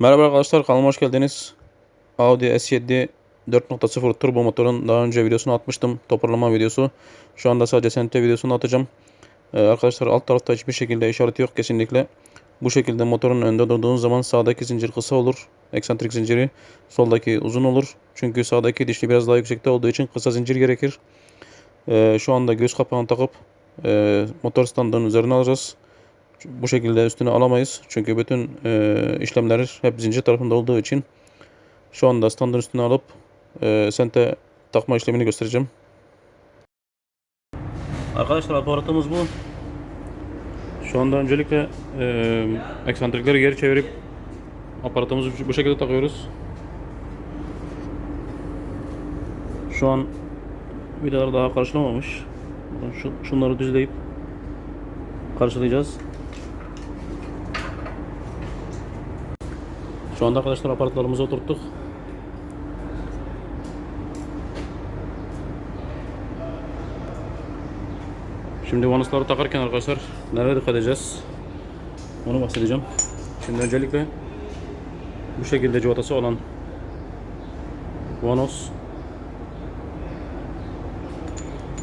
Merhaba arkadaşlar kanalıma hoş geldiniz. Audi S7 4.0 turbo motorun daha önce videosunu atmıştım. Toparlama videosu. Şu anda sadece SNT videosunu atacağım. Ee, arkadaşlar alt tarafta hiçbir şekilde işaret yok kesinlikle. Bu şekilde motorun önünde durduğunuz zaman sağdaki zincir kısa olur. Eksantrik zinciri soldaki uzun olur. Çünkü sağdaki dişli biraz daha yüksekte olduğu için kısa zincir gerekir. Ee, şu anda göz kapağını takıp e, motor standının üzerine alacağız. Bu şekilde üstüne alamayız. Çünkü bütün e, işlemler hep zincir tarafında olduğu için şu anda standın üstüne alıp e, sente takma işlemini göstereceğim. Arkadaşlar aparatımız bu. Şu anda öncelikle e, eksantrikleri geri çevirip aparatımızı bu şekilde takıyoruz. Şu an vidalar daha karşılamamış. Şu, şunları düzleyip karşılayacağız. Şu anda arkadaşlar aparatlarımızı oturttuk. Şimdi vanusları takarken arkadaşlar nereye dikkat edeceğiz? Onu bahsedeceğim. Şimdi öncelikle bu şekilde civatası olan vanos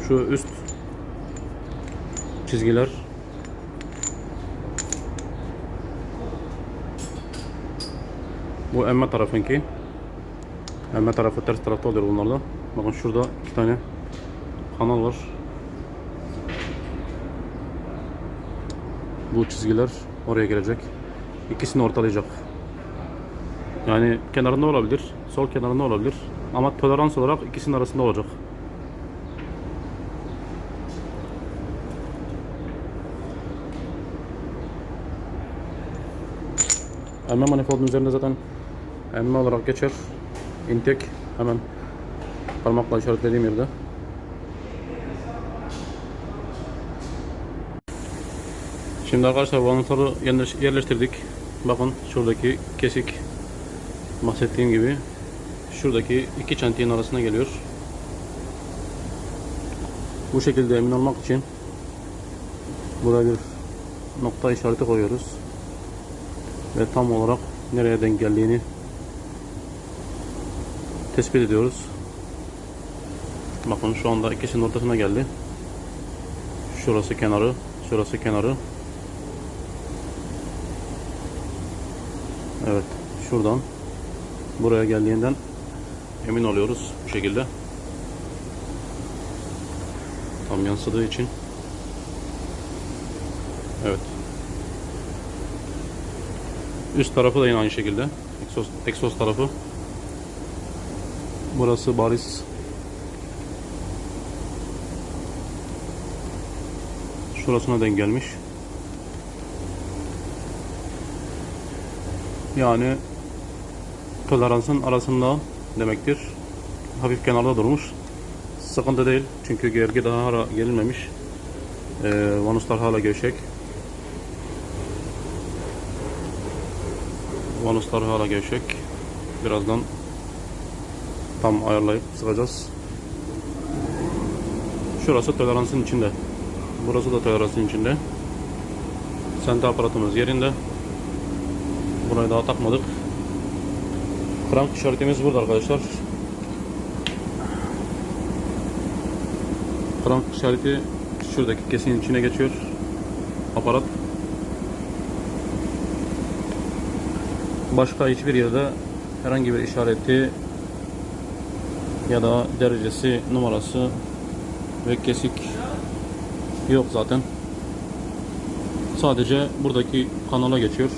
şu üst çizgiler Bu emme tarafınki. Emme tarafı ters tarafta oluyor bunlarda. Bakın şurada iki tane kanal var. Bu çizgiler oraya gelecek. İkisini ortalayacak. Yani kenarında olabilir, sol kenarında olabilir. Ama tolerans olarak ikisinin arasında olacak. Emme manifoldun üzerinde zaten emme olarak geçer. Intek hemen parmakla işaretlediğim yerde. Şimdi arkadaşlar vanutları yerleş- yerleştirdik. Bakın şuradaki kesik bahsettiğim gibi şuradaki iki çentiğin arasına geliyor. Bu şekilde emin olmak için buraya bir nokta işareti koyuyoruz ve tam olarak nereye denk geldiğini tespit ediyoruz. Bakın şu anda ikisinin ortasına geldi. Şurası kenarı, şurası kenarı. Evet, şuradan buraya geldiğinden emin oluyoruz bu şekilde. Tam yansıdığı için. Evet. Üst tarafı da yine aynı şekilde. Egzoz, egzoz tarafı. Burası bariz. Şurasına denk gelmiş. Yani toleransın arasında demektir. Hafif kenarda durmuş. Sıkıntı değil. Çünkü gergi daha hala gelinmemiş. Ee, vanuslar hala gevşek. Vanuslar hala gevşek. Birazdan tam ayarlayıp sıkacağız. Şurası toleransın içinde. Burası da toleransın içinde. Sente aparatımız yerinde. Burayı daha takmadık. Crank işaretimiz burada arkadaşlar. Crank işareti şuradaki kesin içine geçiyor. Aparat Başka hiçbir yerde herhangi bir işareti ya da derecesi, numarası ve kesik yok zaten. Sadece buradaki kanala geçiyor.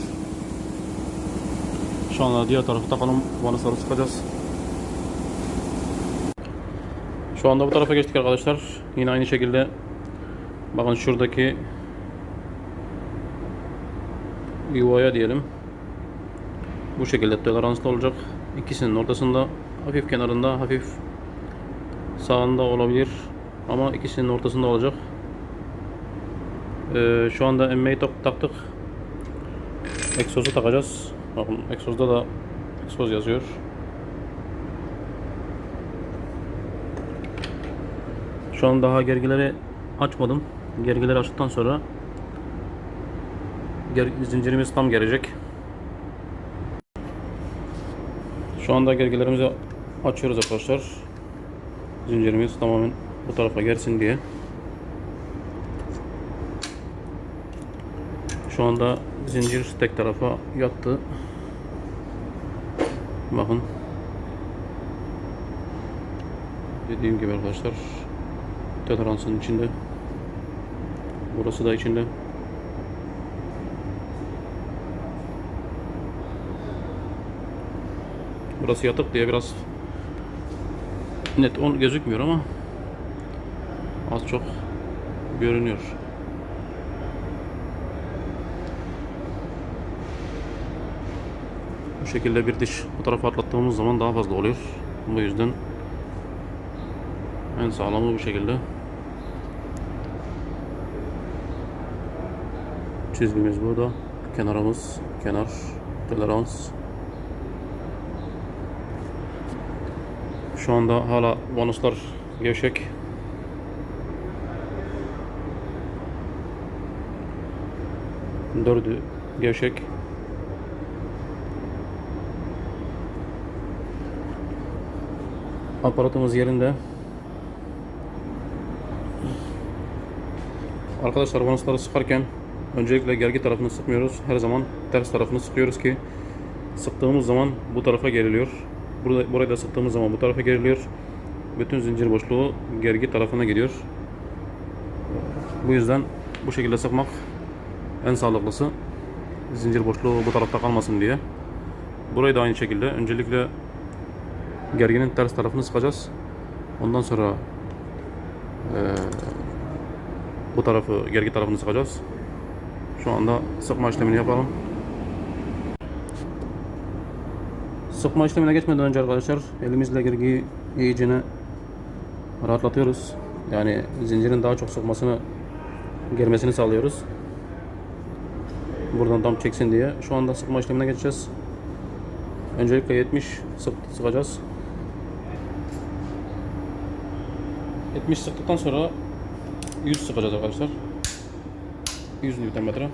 Şu anda diğer tarafı takalım. Vanusları sıkacağız. Şu anda bu tarafa geçtik arkadaşlar. Yine aynı şekilde bakın şuradaki yuvaya diyelim bu şekilde toleranslı olacak. İkisinin ortasında hafif kenarında hafif sağında olabilir ama ikisinin ortasında olacak. Ee, şu anda emmeyi tak- taktık. Egzozu takacağız. Bakın egzozda da egzoz yazıyor. Şu an daha gergileri açmadım. Gergileri açtıktan sonra ger- zincirimiz tam gelecek. Şu anda gergelerimizi açıyoruz arkadaşlar. Zincirimiz tamamen bu tarafa gelsin diye. Şu anda zincir tek tarafa yattı. Bakın. Dediğim gibi arkadaşlar toleransın içinde. Burası da içinde. Burası yatık diye biraz net on gözükmüyor ama az çok görünüyor. Bu şekilde bir diş bu tarafa atlattığımız zaman daha fazla oluyor. Bu yüzden en sağlamı bu şekilde. Çizgimiz burada. Kenarımız kenar tolerans. Şu anda hala bonuslar gevşek. Dördü gevşek. Aparatımız yerinde. Arkadaşlar bonusları sıkarken öncelikle gergi tarafını sıkmıyoruz. Her zaman ters tarafını sıkıyoruz ki sıktığımız zaman bu tarafa geriliyor. Burada, burayı da sıktığımız zaman bu tarafa geriliyor. Bütün zincir boşluğu gergi tarafına gidiyor. Bu yüzden bu şekilde sıkmak en sağlıklısı. Zincir boşluğu bu tarafta kalmasın diye. Burayı da aynı şekilde öncelikle gerginin ters tarafını sıkacağız. Ondan sonra eee, bu tarafı gergi tarafını sıkacağız. Şu anda sıkma işlemini yapalım. Sıkma işlemine geçmeden önce arkadaşlar elimizle gergiyi iyicene rahatlatıyoruz. Yani zincirin daha çok sıkmasını germesini sağlıyoruz. Buradan tam çeksin diye. Şu anda sıkma işlemine geçeceğiz. Öncelikle 70 sık sıkacağız. 70 sıktıktan sonra 100 sıkacağız arkadaşlar. 100 Nm.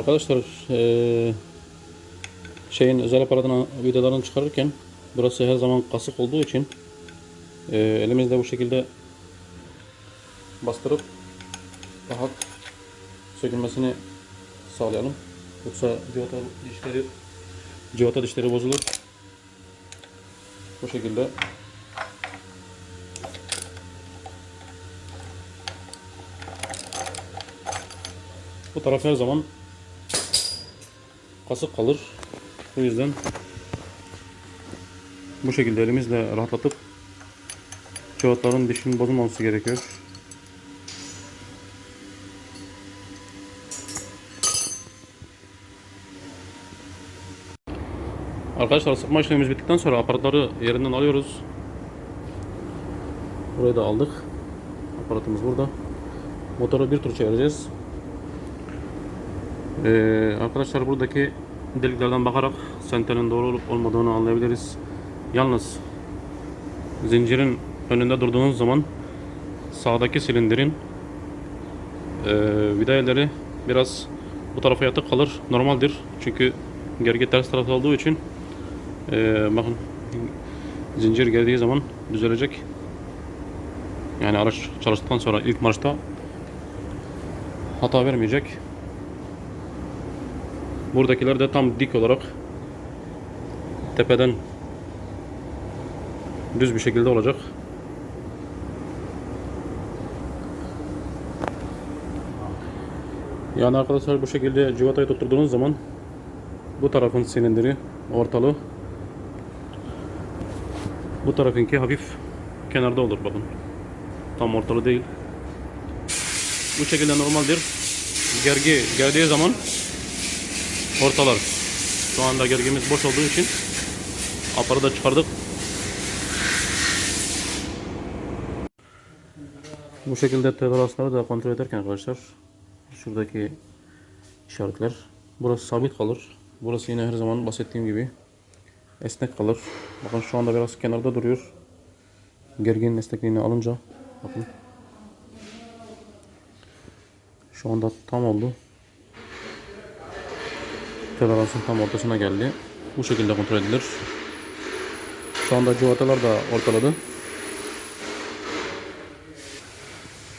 Arkadaşlar eee, şeyin özel aparatına vidalarını çıkarırken burası her zaman kasık olduğu için eee, elimizle bu şekilde bastırıp rahat sökülmesini sağlayalım. Yoksa civata dişleri civata dişleri bozulur. Bu şekilde bu taraf her zaman kasık kalır. O yüzden bu şekilde elimizle rahatlatıp cıvatların dişinin bozulmaması gerekiyor. Arkadaşlar sıkma işlemimiz bittikten sonra aparatları yerinden alıyoruz. Burayı da aldık. Aparatımız burada. Motoru bir tur çevireceğiz. Ee, arkadaşlar buradaki deliklerden bakarak senterin doğru olup olmadığını anlayabiliriz. Yalnız zincirin önünde durduğunuz zaman sağdaki silindirin e, vidayeleri biraz bu tarafa yatık kalır. Normaldir. Çünkü gergi ters tarafta olduğu için e, bakın zincir geldiği zaman düzelecek. Yani araç çalıştıktan sonra ilk marşta hata vermeyecek. Buradakiler de tam dik olarak tepeden düz bir şekilde olacak. Yani arkadaşlar bu şekilde civatayı tutturduğunuz zaman bu tarafın silindiri ortalı bu tarafınki hafif kenarda olur bakın. Tam ortalı değil. Bu şekilde normaldir. Gergi geldiği zaman ortalar. Şu anda gergimiz boş olduğu için aparı da çıkardık. Bu şekilde toleransları da kontrol ederken arkadaşlar şuradaki işaretler burası sabit kalır. Burası yine her zaman bahsettiğim gibi esnek kalır. Bakın şu anda biraz kenarda duruyor. Gerginin esnekliğini alınca bakın. Şu anda tam oldu. Toleransın tam ortasına geldi. Bu şekilde kontrol edilir. Şu anda civatalar da ortaladı.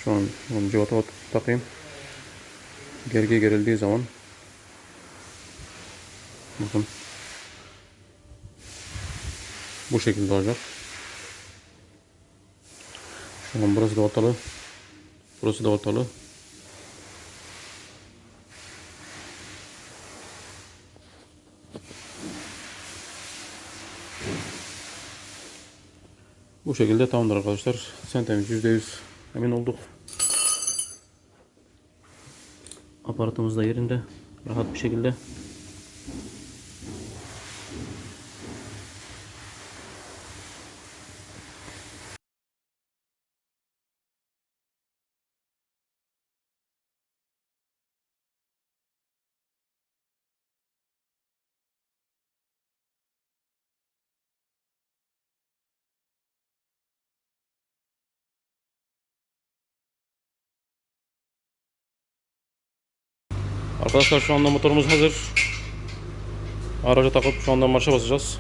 Şu an civata takayım. Gergi gerildiği zaman bakın bu şekilde olacak. Şu an burası da ortalı. Burası da ortalı. Bu şekilde tamamdır arkadaşlar. Sentemiz %100 emin olduk. Aparatımız da yerinde. Rahat bir şekilde. Arkadaşlar şu anda motorumuz hazır. Araca takıp şu anda marşa basacağız.